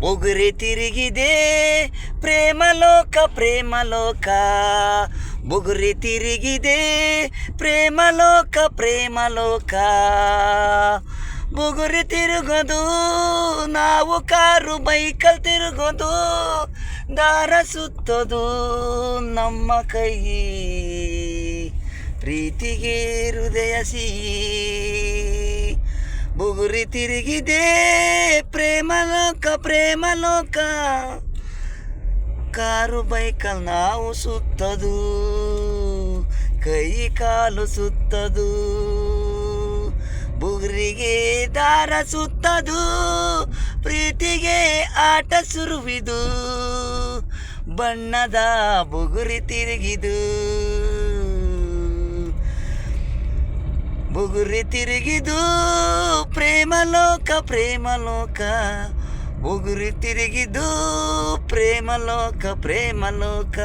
ಬುಗುರಿ ತಿರುಗಿದೆ. ಪ್ರೇಮಲೋಕ ಪ್ರೇಮಲೋಕ ಬುಗುರಿ ತಿರುಗಿದೆ. ಪ್ರೇಮಲೋಕ ಪ್ರೇಮಲೋಕ ಬುಗುರಿ ತಿರುಗೋದು, ನಾವು ಕಾರು, ಬೈಕಲ್ ತಿರುಗೋದು. ದಾರ ಸುತ್ತೋದು ನಮ್ಮ ಕೈ. ಪ್ರೀತಿಗೆ ಹೃದಯ ಸಿಹಿ ಬುಗುರಿ ತಿರುಗಿದೆ. ಪ್ರೇಮ ಲೋಕ ಪ್ರೇಮ ಲೋಕ. ಕಾರು, ಬೈಕಲ್ ನಾವು ಸುತ್ತದು. ಕೈ, ಕಾಲು ಸುತ್ತದು. ಬುಗುರಿಗೆ ದಾರ ಸುತ್ತದು. ಪ್ರೀತಿಗೆ ಆಟ ಸುರುವಿದು. ಬಣ್ಣದ ಬುಗುರಿ ತಿರುಗಿದು. ಬುಗುರಿ ತಿರುಗಿದು. ಪ್ರೇಮಲೋಕ ಪ್ರೇಮಲೋಕ ಬುಗುರಿ ತಿರುಗಿದು ಪ್ರೇಮಲೋಕ ಪ್ರೇಮಲೋಕ